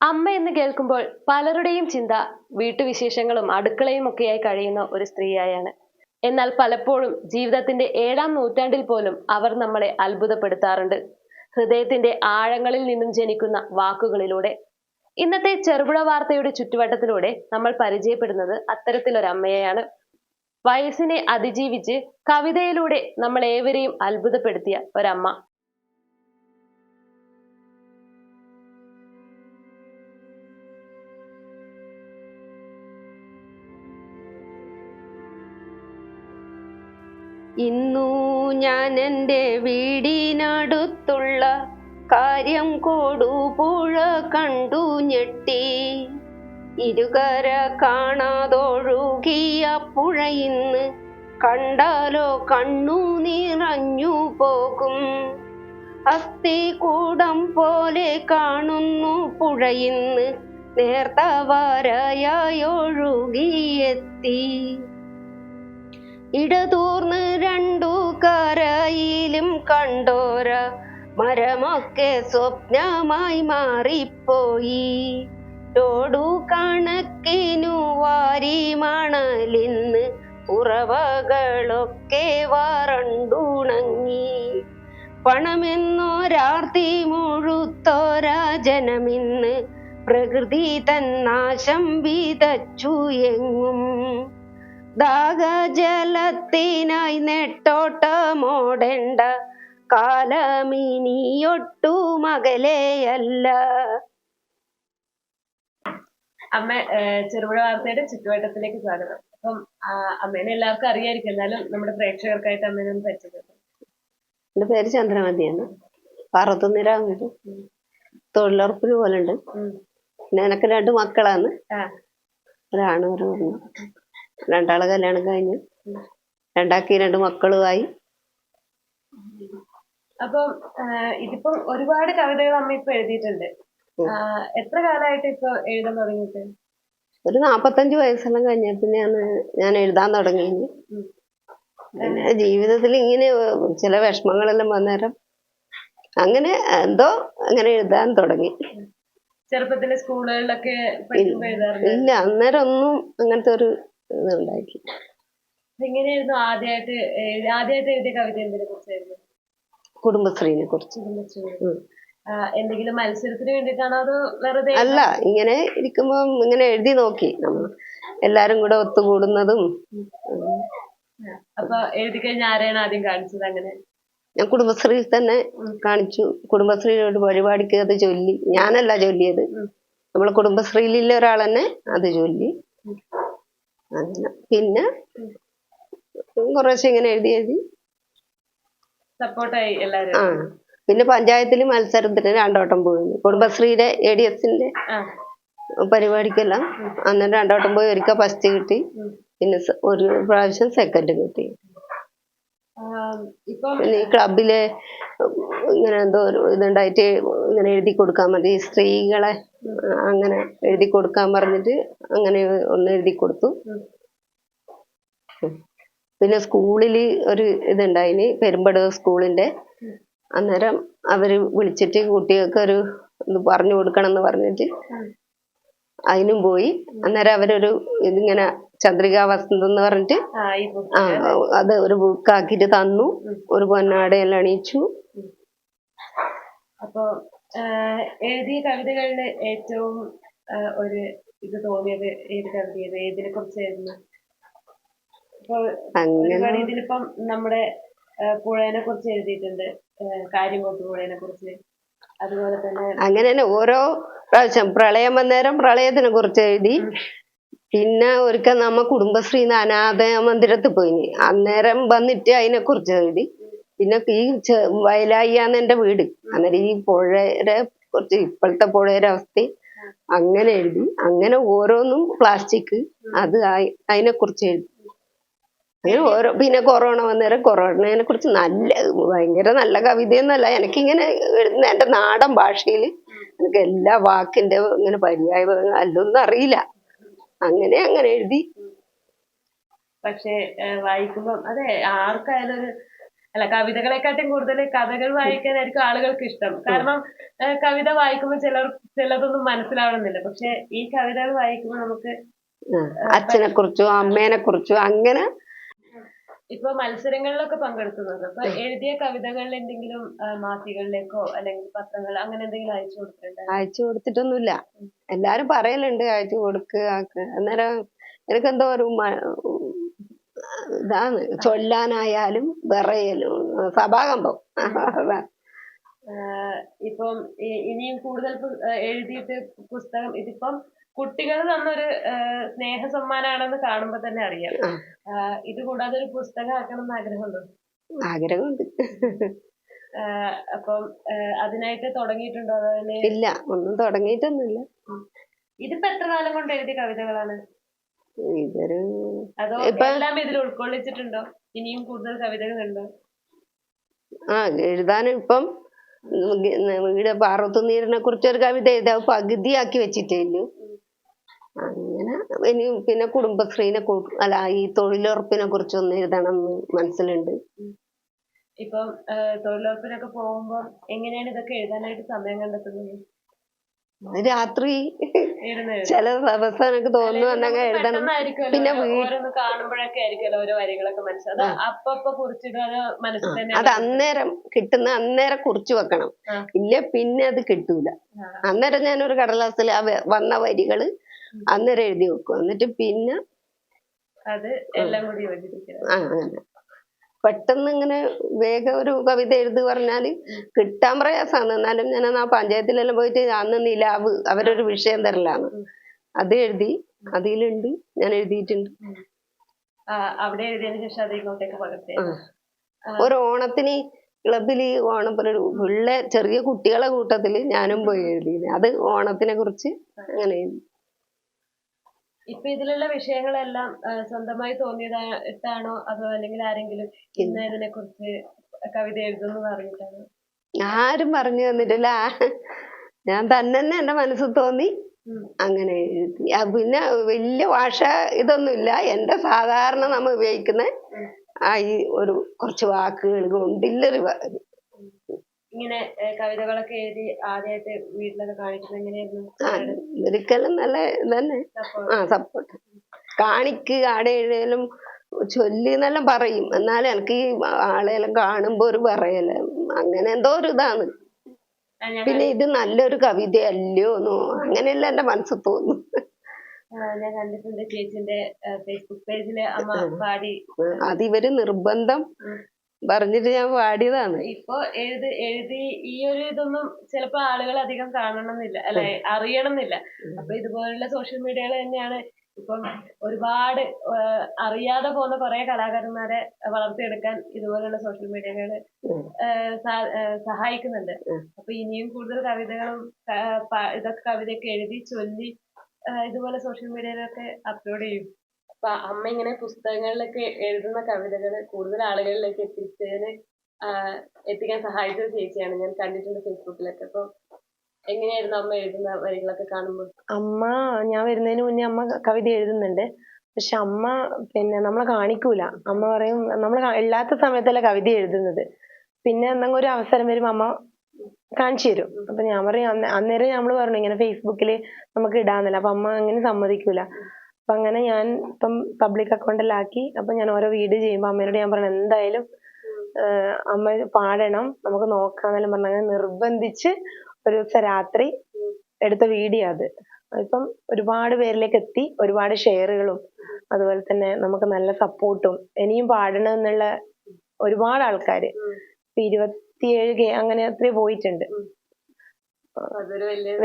അമ്മ എന്ന് കേൾക്കുമ്പോൾ പലരുടെയും ചിന്ത വീട്ടുവിശേഷങ്ങളും അടുക്കളയും ഒക്കെയായി കഴിയുന്ന ഒരു സ്ത്രീയായാണ്. എന്നാൽ പലപ്പോഴും ജീവിതത്തിന്റെ ഏഴാം നൂറ്റാണ്ടിൽ പോലും അവർ നമ്മളെ അത്ഭുതപ്പെടുത്താറുണ്ട്. ഹൃദയത്തിന്റെ ആഴങ്ങളിൽ നിന്നും ജനിക്കുന്ന വാക്കുകളിലൂടെ. ഇന്നത്തെ ചെറുപുഴ വാർത്തയുടെ ചുറ്റുവട്ടത്തിലൂടെ നമ്മൾ പരിചയപ്പെടുന്നത് അത്തരത്തിലൊരമ്മയെയാണ്. വയസ്സിനെ അതിജീവിച്ച് കവിതയിലൂടെ നമ്മൾ ഏവരെയും അത്ഭുതപ്പെടുത്തിയ ഒരമ്മ. ഇന്നു ഞാൻ എന്റെ വീടിനടുത്തുള്ള കാര്യം കൊടുപുഴ കണ്ടു ഞെട്ടി. ഇരുകര കാണാതൊഴുകിയ പുഴ ഇന്ന് കണ്ടാലോ കണ്ണു നിറഞ്ഞു പോകും. അസ്ഥി കൂടം പോലെ കാണുന്നു പുഴ ഇന്ന് നേർത്ത വരയായി ഒഴുകിയെത്തി. ഇടതൂർന്ന് രണ്ടു കരയിലും കണ്ടോര മരമൊക്കെ സ്വപ്നമായി മാറിപ്പോയി. ടോടു കണക്കിനു വാരി മണലിന്ന് ഉറവകളൊക്കെ വറണ്ടുണങ്ങി. പണമെന്നൊരാർത്തി മുഴുത്തോര ജനമിന്ന് പ്രകൃതി തന്നാശം വിതച്ചു എങ്ങും ദാഹജലത്തിനായി നെട്ടോട്ടമോടേണ്ട കാലമിനിയൊട്ടു മകലെയല്ല അമ്മ ചെറുപുഴ വാർത്തയുടെ ചുറ്റുവട്ടത്തിലേക്ക് സ്വാഗതം. അപ്പം അമ്മേനെ എല്ലാവർക്കും അറിയായിരിക്കും. എന്നാലും നമ്മുടെ പ്രേക്ഷകർക്കായിട്ട് അമ്മേനെ ഒന്ന് പരിചയപ്പെടുത്തും എന്റെ പേര് ചന്ദ്രമതിയാണ്. പാറത്തുനിര തൊഴിലുറപ്പിന് പോലുണ്ട് ഉണ്ട് പിന്നെ എനക്ക് രണ്ട് മക്കളാണ്. ഒരാണ് ഒരു പെണ്ണ്. രണ്ടാളെ കല്യാണം കഴിഞ്ഞു. രണ്ടാക്കി രണ്ട് മക്കളുമായി അപ്പം ഇതിപ്പം ഒരുപാട് കവിതകൾ അമ്മ ഇപ്പൊ എഴുതിയിട്ടുണ്ട്. എത്ര കാലമായിട്ട് ഇപ്പൊ എഴുതാൻ തുടങ്ങിയിട്ട്? ഒരു നാപ്പത്തഞ്ച് വയസ്സെല്ലാം കഴിഞ്ഞ പിന്നെയാണ് ഞാൻ എഴുതാൻ തുടങ്ങിയത്. പിന്നെ ജീവിതത്തിൽ ഇങ്ങനെ ചില വിഷമങ്ങളെല്ലാം വന്നേരം അങ്ങനെ എന്തോ അങ്ങനെ എഴുതാൻ തുടങ്ങി. ചെറുപ്പത്തിലെ സ്കൂളുകളിലൊക്കെ ഇല്ല അന്നേരം ഒന്നും അങ്ങനത്തെ ഒരു ഉണ്ടാക്കി എങ്ങനെയായിരുന്നു ആദ്യമായിട്ട് ആദ്യമായിട്ട് എഴുതിയ കവിത എന്തിനെ കുറിച്ചായിരുന്നു? കുടുംബശ്രീനെ കുറിച്ച്. എന്തെങ്കിലും മത്സരത്തിന് വേണ്ടിയിട്ടാണോ അതോ വെറുതെ അല്ല ഇങ്ങനെ ഇരിക്കുമ്പോ ഇങ്ങനെ എഴുതി നോക്കി. നമ്മൾ എല്ലാരും കൂടെ ഒത്തുകൂടുന്നതും. അപ്പൊ എഴുതി കഴിഞ്ഞ ആരെയാണ് ആദ്യം കാണിച്ചത് അങ്ങനെ? ഞാൻ കുടുംബശ്രീയിൽ തന്നെ കാണിച്ചു. കുടുംബശ്രീയുടെ ഒരു പരിപാടിക്ക് അത് ചൊല്ലി. ഞാനല്ല ചൊല്ലിയത്. നമ്മളെ കുടുംബശ്രീയിലുള്ള ഒരാൾ തന്നെ അത് ചൊല്ലി. അങ്ങനെ. പിന്നെ കുറേശ്ശെ ഇങ്ങനെ എഴുതി എഴുതി. സപ്പോർട്ടായി എല്ലാവരും. ആ. പിന്നെ പഞ്ചായത്തിൽ മത്സരത്തിന് രണ്ടോട്ടം പോയി. കുടുംബശ്രീയുടെ എ ഡി എസിന്റെ പരിപാടിക്കെല്ലാം അന്നേരം രണ്ടോട്ടം പോയി. ഒരിക്കൽ ഫസ്റ്റ് കിട്ടി. പിന്നെ ഒരു പ്രാവശ്യം സെക്കൻഡ് കിട്ടി. പിന്നെ ഈ ക്ലബിലെ ഇങ്ങനെ എന്തോ ഒരു ഇതുണ്ടായിട്ട് ഇങ്ങനെ എഴുതി കൊടുക്കാൻ മതി സ്ത്രീകളെ അങ്ങനെ എഴുതി കൊടുക്കാൻ പറഞ്ഞിട്ട് അങ്ങനെ ഒന്ന് എഴുതി കൊടുത്തു. പിന്നെ സ്കൂളിൽ ഒരു ഇതുണ്ടായിന് പെരുമ്പടവ് സ്കൂളിന്റെ അന്നേരം അവർ വിളിച്ചിട്ട് കുട്ടികൾക്ക് ഒരു പറഞ്ഞു കൊടുക്കണം എന്ന് പറഞ്ഞിട്ട് അതിനും പോയി അന്നേരം അവരൊരു ഇതിങ്ങനെ ചന്ദ്രികാ വസന്തം എന്ന് പറഞ്ഞിട്ട് ആ. അത് ഒരു ബുക്ക് ആക്കിട്ട് തന്നു ഒരു പൊന്നാടയെല്ലാം അണിയിച്ചു അപ്പൊ എഴുതിയ കവിതകളിൽ ഏറ്റവും ഒരു ഇത് തോന്നിയത് ഏത് കവിതയത് ഏതിനെ കുറിച്ചായിരുന്നു? ഇപ്പൊ ഒരുപാട് ഇതിലിപ്പം നമ്മുടെ പുഴേനെ കുറിച്ച് എഴുതിയിട്ടുണ്ട്. കാര്യംകോട്ട് പുഴേനെ കുറിച്ച്. അതുപോലെ തന്നെ അങ്ങനെ തന്നെ ഓരോ പ്രാവശ്യം പ്രളയം വന്നേരം പ്രളയത്തിനെ കുറിച്ച് എഴുതി. പിന്നെ ഒരിക്കൽ നമ്മ കുടുംബശ്രീ അനാഥ മന്ദിരത്തിൽ പോയിനി അന്നേരം വന്നിട്ട് അതിനെ കുറിച്ച് എഴുതി. പിന്നെ ഈ വയലായിയാണ് എന്റെ വീട്. അന്നേരം ഈ പുഴയുടെ കുറച്ച് ഇപ്പോഴത്തെ പുഴയുടെ അവസ്ഥ. അങ്ങനെ എഴുതി അങ്ങനെ ഓരോന്നും പ്ലാസ്റ്റിക് അത് അതിനെ കുറിച്ച് എഴുതി. അങ്ങനെ ഓരോ പിന്നെ കൊറോണ വന്നേരം കൊറോണയെ കുറിച്ച് നല്ല ഭയങ്കര നല്ല കവിതയൊന്നല്ല എനിക്കിങ്ങനെ എഴുതുന്ന എന്റെ നാടൻ ഭാഷയിൽ എനിക്ക് എല്ലാ വാക്കിന്റെ ഇങ്ങനെ പര്യായ അല്ലൊന്നും അറിയില്ല. അങ്ങനെ അങ്ങനെ എഴുതി. പക്ഷെ വായിക്കുമ്പോ അതെ ആർക്കായാലും ഒരു അല്ല കവിതകളെക്കാട്ടും കൂടുതൽ കഥകൾ വായിക്കാനായിരിക്കും ആളുകൾക്ക് ഇഷ്ടം കാരണം കവിത വായിക്കുമ്പോൾ ചിലർ ചിലതൊന്നും മനസ്സിലാവണമെന്നില്ല. പക്ഷെ ഈ കവിതകൾ വായിക്കുമ്പോൾ നമുക്ക് അച്ഛനെ കുറിച്ചും അമ്മേനെ കുറിച്ചും അങ്ങനെ ഇപ്പൊ മത്സരങ്ങളിലൊക്കെ പങ്കെടുക്കുന്നത്. അപ്പൊ എഴുതിയ കവിതകളിൽ എന്തെങ്കിലും ആ, മാസികകളിലേക്കോ അല്ലെങ്കിൽ പത്രങ്ങൾ അങ്ങനെ എന്തെങ്കിലും അയച്ചു കൊടുത്തിട്ടുണ്ടോ? അയച്ചു കൊടുത്തിട്ടൊന്നുമില്ല. എല്ലാരും പറയലുണ്ട് അയച്ചു കൊടുക്കുക. അന്നേരം എനിക്കെന്തോ ഒരു ഇതാണ്. ചൊല്ലാനായാലും വിറയലും സഭാകമ്പം. ഇപ്പം ഇനിയും കൂടുതൽ എഴുതിയിട്ട് പുസ്തകം ഇതിപ്പം കുട്ടികൾ തന്നൊരു സ്നേഹ സമ്മാനാണെന്ന് കാണുമ്പോ തന്നെ അറിയാം. ഇത് കൂടാതെ ഒരു പുസ്തകം ആക്കണം എന്ന് ആഗ്രഹമുണ്ടോ. ആഗ്രഹമുണ്ട് അപ്പം അതിനായിട്ട് തുടങ്ങിയിട്ടുണ്ടോ അതോ ഇല്ല ഒന്നും തുടങ്ങിയിട്ടൊന്നുമില്ല. ഇതിപ്പോ എത്ര കാലം കൊണ്ട് എഴുതിയ കവിതകളാണ്? ഇതൊരു അതോ എല്ലാം ഇതിൽ ഉൾക്കൊള്ളിച്ചിട്ടുണ്ടോ? ഇനിയും കൂടുതൽ കവിതകളുണ്ടോ ആ എഴുതാൻ ഇപ്പം ഇവിടെ പാർവത്തുനീരിനെ കുറിച്ച് ഒരു കവിത എഴുതാ പകുതിയാക്കി വെച്ചിട്ടേ ഉള്ളൂ. അങ്ങനെ ഇനി പിന്നെ കുടുംബശ്രീനെ അല്ല ഈ തൊഴിലുറപ്പിനെ കുറിച്ച് ഒന്ന് എഴുതണം എന്ന് മനസ്സിലുണ്ട്. ഇപ്പം തൊഴിലുറപ്പിനൊക്കെ പോകുമ്പോൾ എങ്ങനെയാണ് ഇതൊക്കെ എഴുതാനായിട്ട് സമയം കണ്ടെത്തുന്നത്? രാത്രി. ചില ദിവസം എനിക്ക് തോന്നുന്നു എന്നങ്ങ് എഴുതണം. പിന്നെ കാണുമ്പോഴൊക്കെ ആയിരിക്കുമല്ലോ ഓരോ വരികളൊക്കെ മനസ്സിലാവും അത് അപ്പൊ അത് മനസ്സിൽ തന്നെ അത് അന്നേരം കിട്ടുന്ന അന്നേരം കുറിച്ചു വെക്കണം. ഇല്ല പിന്നെ അത് കിട്ടൂല. അന്നേരം ഞാൻ ഒരു കടലാസിൽ ആ വന്ന വരികൾ അന്നേരം എഴുതി വെക്കും. എന്നിട്ട് പിന്നെ അത് എല്ലാം കൂടി യോജിപ്പിക്കുന്നത് ആ അങ്ങനെ. പെട്ടെന്ന് ഇങ്ങനെ വേഗം ഒരു കവിത എഴുതി പറഞ്ഞാൽ കിട്ടാൻ പ്രയാസമാണ് എന്നാലും ഞാൻ ആ പഞ്ചായത്തിലെല്ലാം പോയിട്ട് അന്ന് നിലാവ് അവരൊരു വിഷയം തരലാണ്. അത് എഴുതി അതിലുണ്ട് ഞാൻ എഴുതിയിട്ടുണ്ട്. അവിടെ എഴുതിയതിനു ശേഷം അത് ഇങ്ങോട്ടേക്ക് പകർത്തി ഒരു ഓണത്തിന് ക്ലബിൽ ഓണപ്പുര ഉള്ള ചെറിയ കുട്ടികളെ കൂട്ടത്തിൽ ഞാനും പോയി എഴുതി അത് ഓണത്തിനെ കുറിച്ച് അങ്ങനെ എഴുതി. ഇപ്പൊ ഇതിലുള്ള വിഷയങ്ങളെല്ലാം സ്വന്തമായി തോന്നിയതായിട്ടാണോ? അതോ അല്ലെങ്കിൽ ആരെങ്കിലും ഇന്ന് ഇതിനെ കുറിച്ച് കവിത എഴുതുന്നു പറഞ്ഞിട്ടാണോ? ആരും പറഞ്ഞു തന്നിട്ടില്ല. ഞാൻ തന്നെ തന്നെ എന്റെ മനസ്സിൽ തോന്നി. അങ്ങനെ എഴുതി. പിന്നെ വലിയ ഭാഷ ഇതൊന്നുമില്ല. എന്റെ സാധാരണ നമ്മൾ ഉപയോഗിക്കുന്ന ആ ഈ ഒരു കുറച്ച് വാക്കുകൾ കൊണ്ടില്ലൊരു ഇങ്ങനെ കവിതകളൊക്കെ എഴുതി ആദ്യമായിട്ട് വീട്ടിലൊക്കെ കാണിക്കുന്നത് എങ്ങനെയായിരുന്നു? ഒരിക്കലും നല്ല തന്നെ ആ സപ്പോർട്ട് കാണിക്ക് ആടെ എഴുതലും ചൊല്ലി എന്നെല്ലാം പറയും. എന്നാലും എനിക്ക് ഈ ആളെല്ലാം കാണുമ്പോ ഒരു പറയല. അങ്ങനെ എന്തോ ഒരു ഇതാണ്. പിന്നെ ഇത് നല്ലൊരു കവിതയല്ലയോ എന്നോ അങ്ങനെയല്ല എന്റെ മനസ്സിൽ തോന്നുന്നു ഞാൻ കണ്ടിട്ടുണ്ട് ചേച്ചിന്റെ ഫേസ്ബുക്ക് പേജിൽ അമ്മ പാടി. അത് ഇവർ നിർബന്ധം. പറഞ്ഞിട്ട് ഞാൻ പാടിയതാണ്. ഇപ്പൊ എഴുതി എഴുതി ഈ ഒരു ഇതൊന്നും ചിലപ്പോ ആളുകൾ അധികം കാണണമെന്നില്ല അല്ലെ? അറിയണമെന്നില്ല. അപ്പൊ ഇതുപോലുള്ള സോഷ്യൽ മീഡിയകൾ തന്നെയാണ് ഇപ്പം ഒരുപാട് അറിയാതെ പോകുന്ന കുറെ കലാകാരന്മാരെ വളർത്തിയെടുക്കാൻ ഇതുപോലുള്ള സോഷ്യൽ മീഡിയകൾ ഉം. സഹായിക്കുന്നുണ്ട്. അപ്പൊ ഇനിയും കൂടുതൽ കവിതകളും ഇതൊക്കെ കവിതയൊക്കെ എഴുതി ചൊല്ലി ഇതുപോലെ സോഷ്യൽ മീഡിയയിലൊക്കെ അപ്ലോഡ് ചെയ്യും. അപ്പൊ അമ്മ ഇങ്ങനെ പുസ്തകങ്ങളിലൊക്കെ എഴുതുന്ന കവിതകൾ കൂടുതൽ ആളുകളിലേക്ക് എത്തിച്ചതിന് എത്തിക്കാൻ സഹായിച്ച ചേച്ചിയാണ്. ഞാൻ കണ്ടിട്ടുണ്ട് ഫേസ്ബുക്കിലൊക്കെ. അപ്പൊ എങ്ങനെയായിരുന്നു അമ്മ എഴുതുന്ന വരികളൊക്കെ കാണുമ്പോൾ? അമ്മ ഞാൻ വരുന്നതിന് മുന്നേ അമ്മ കവിത എഴുതുന്നുണ്ട്. പക്ഷെ അമ്മ പിന്നെ നമ്മളെ കാണിക്കൂല. അമ്മ പറയും നമ്മൾ ഇല്ലാത്ത സമയത്തല്ല കവിത എഴുതുന്നത്. പിന്നെ എന്തെങ്കിലും ഒരു അവസരം വരുമ്പോൾ അമ്മ കാണിച്ചു തരും. അപ്പൊ ഞാൻ പറയും അന്നേരം നമ്മൾ പറഞ്ഞു ഇങ്ങനെ ഫേസ്ബുക്കിൽ നമുക്ക് ഇടാന്നല്ല. അപ്പൊ അമ്മ അങ്ങനെ സമ്മതിക്കൂല. അപ്പൊ അങ്ങനെ ഞാൻ ഇപ്പം പബ്ലിക് അക്കൗണ്ടിലാക്കി അപ്പൊ ഞാൻ ഓരോ വീഡിയോ ചെയ്യുമ്പോൾ അമ്മയോട് ഞാൻ പറഞ്ഞു എന്തായാലും അമ്മ പാടണം. നമുക്ക് നോക്കാന്നെല്ലാം പറഞ്ഞു. അങ്ങനെ നിർബന്ധിച്ച് ഒരു ദിവസം രാത്രി എടുത്ത വീഡിയോ അത്. ഇപ്പം ഒരുപാട് പേരിലേക്ക് എത്തി ഒരുപാട് ഷെയറുകളും അതുപോലെ തന്നെ നമുക്ക് നല്ല സപ്പോർട്ടും ഇനിയും പാടണം എന്നുള്ള ഒരുപാട് ആൾക്കാര്. ഇരുപത്തിയേഴ് കെ അങ്ങനെ അത്രേ പോയിട്ടുണ്ട്.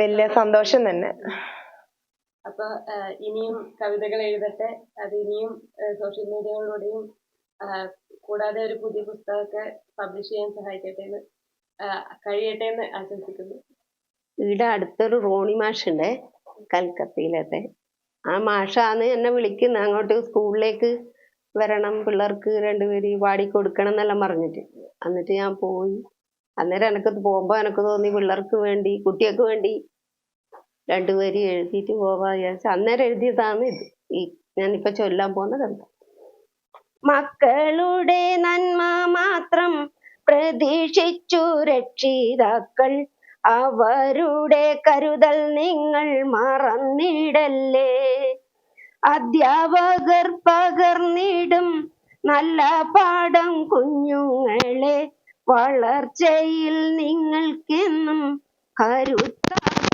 വലിയ സന്തോഷം തന്നെ. അപ്പൊ ഇനിയും കവിതകൾ എഴുതട്ടെ. അത് ഇനിയും സോഷ്യൽ മീഡിയകളിലൂടെയും കൂടാതെ ഒരു പുതിയ പുസ്തകമൊക്കെ പബ്ലിഷ് ചെയ്യാൻ സഹായിക്കട്ടെ എന്ന് കഴിയട്ടെ എന്ന് ആശംസിക്കുന്നു. ഇവിടെ അടുത്തൊരു റോണി മാഷുണ്ട് കൽക്കത്തയിലത്തെ. ആ മാഷാന്ന് എന്നെ വിളിക്കുന്നത് അങ്ങോട്ട് സ്കൂളിലേക്ക് വരണം പിള്ളേർക്ക് രണ്ടുപേര് പാടിക്കൊടുക്കണം എന്നെല്ലാം പറഞ്ഞിട്ട്. എന്നിട്ട് ഞാൻ പോയി. അന്നേരം എനക്ക് പോകുമ്പോൾ എനക്ക് തോന്നി പിള്ളേർക്ക് വേണ്ടി കുട്ടികൾക്ക് വേണ്ടി രണ്ടുപേര് എഴുതിയിട്ട് പോവാ വിചാരിച്ചു അന്നേരം എഴുതിയതാണ് ഇത്. ഈ ഞാനിപ്പോ ചൊല്ലാൻ പോകുന്ന കവിത മക്കളുടെ നന്മ മാത്രം പ്രതീക്ഷിച്ചു രക്ഷിതാക്കൾ. അവരുടെ കരുതൽ നിങ്ങൾ മറന്നിടല്ലേ. അധ്യാപകർ പകർന്നിടും നല്ല പാഠം കുഞ്ഞുങ്ങളെ. വളർച്ചയിൽ നിങ്ങൾക്കെന്നും